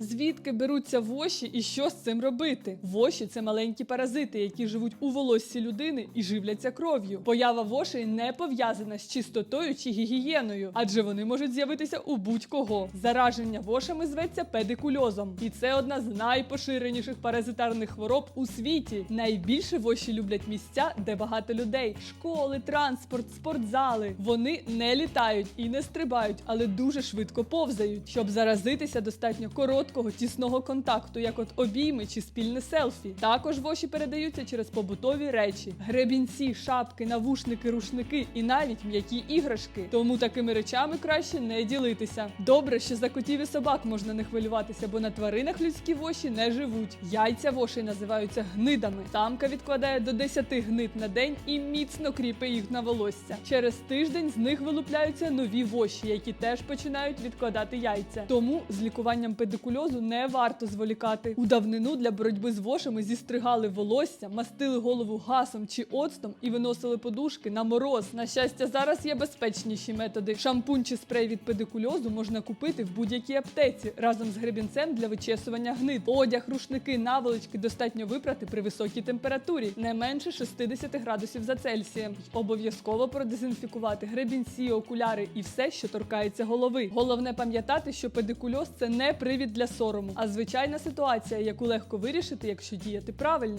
Звідки беруться воші і що з цим робити? Воші це маленькі паразити, які живуть у волоссі людини і живляться кров'ю. Поява вошей не пов'язана з чистотою чи гігієною, адже вони можуть з'явитися у будь-кого. Зараження вошами зветься педикульозом, і це одна з найпоширеніших паразитарних хвороб у світі. Найбільше воші люблять місця, де багато людей: школи, транспорт, спортзали. Вони не літають і не стрибають, але дуже швидко повзають. Щоб заразитися, достатньо короткого тісного контакту, як от обійми чи спільне селфі. Також воші передаються через побутові речі: гребінці, шапки, навушники, рушники і навіть м'які іграшки. Тому такими речами краще не ділитися. Добре, що за котів і собак можна не хвилюватися, бо на тваринах людські воші не живуть. Яйця вошей називаються гнидами. Самка відкладає до 10 гнид на день і міцно кріпить їх на волосся. Через тиждень з них вилупляються нові воші, які теж починають відкладати яйця. Тому з лікуванням педикульозу не варто зволікати. У давнину для боротьби з вошами зістригали волосся, мастили голову гасом чи оцтом і виносили подушки на мороз. На щастя, зараз є безпечніші методи. Шампунь чи спрей від педикульозу можна купити в будь-якій аптеці разом з гребінцем для вичесування гнид. Одяг, рушники, наволочки достатньо випрати при високій температурі, не менше 60 градусів за Цельсієм. Обов'язково продезінфікувати гребінці, окуляри і все, що торкається голови. Головне пам'ятати, що педикульоз це не привід для сорому, а звичайна ситуація, яку легко вирішити, якщо діяти правильно.